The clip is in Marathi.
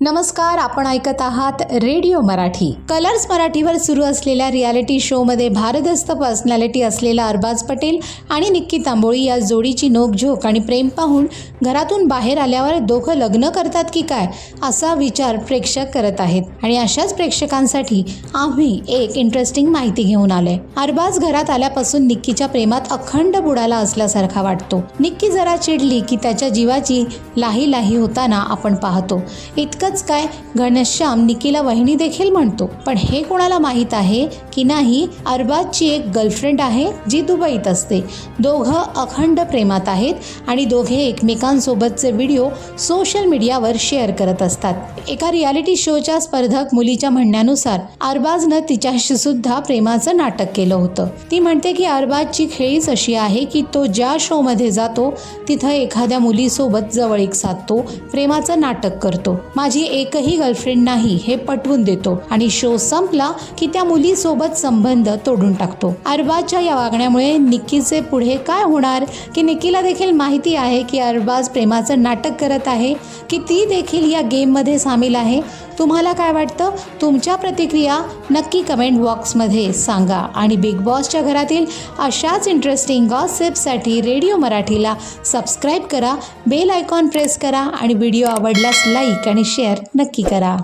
नमस्कार आपण ऐकत आहात रेडिओ मराठी. कलर्स मराठीवर सुरू असलेल्या रियालिटी शोमध्ये भारदस्त पर्सनॅलिटी असलेला अरबाज पटेल आणि निक्की तांबोळी या जोडीची नोकझोक आणि प्रेम पाहून घरातून बाहेर आल्यावर दोघं लग्न करतात की काय असा विचार प्रेक्षक करत आहेत. आणि अशाच प्रेक्षकांसाठी आम्ही एक इंटरेस्टिंग माहिती घेऊन आलोय. अरबाज घरात आल्यापासून निक्कीच्या प्रेमात अखंड बुडाला असल्यासारखा वाटतो. निक्की जरा चिडली की त्याच्या जीवाची लाही लाही होताना आपण पाहतो. इतकं इतकंच काय? घनश्याम निकीला वहिनी देखील म्हणतो पण हे कोणाला माहीत आहे की नाही अरबाजची एक गर्लफ्रेंड आहे जी दुबईत असते. दोघं अखंड प्रेमात आहेत आणि दोघे एकमेकांसोबतचे व्हिडिओ सोशल मीडियावर शेअर करत असतात. एका रियालिटी शोच्या स्पर्धक मुलीच्या म्हणण्यानुसार अरबाजनं तिच्याशी सुद्धा प्रेमाचं नाटक केलं होतं. ती म्हणते की अरबाजची खेळीच अशी आहे की तो ज्या शोमध्ये जातो तिथं एखाद्या मुलीसोबत जवळीक साधतो प्रेमाचं नाटक करतो. माझी एकही गर्लफ्रेंड नाही हे पटवून देतो. आणि शो संपला की त्या मुलीसोबत संबंध तोडून टाकतो. अरबाजच्या या वागण्यामुळे निक्कीचे पुढे काय होणार की निक्कीला देखील माहिती आहे की अरबाज प्रेमाचं नाटक करत आहे की ती देखील या गेममध्ये सामील आहे? तुम्हाला काय वाटतं? तुमच्या प्रतिक्रिया नक्की कमेंट बॉक्समध्ये सांगा. आणि बिग बॉसच्या घरातील अशाच इंटरेस्टिंग गॉसिपसाठी रेडिओ मराठीला सबस्क्राईब करा बेल आयकॉन प्रेस करा आणि व्हिडिओ आवडल्यास लाईक आणि शेअर नक्की करा.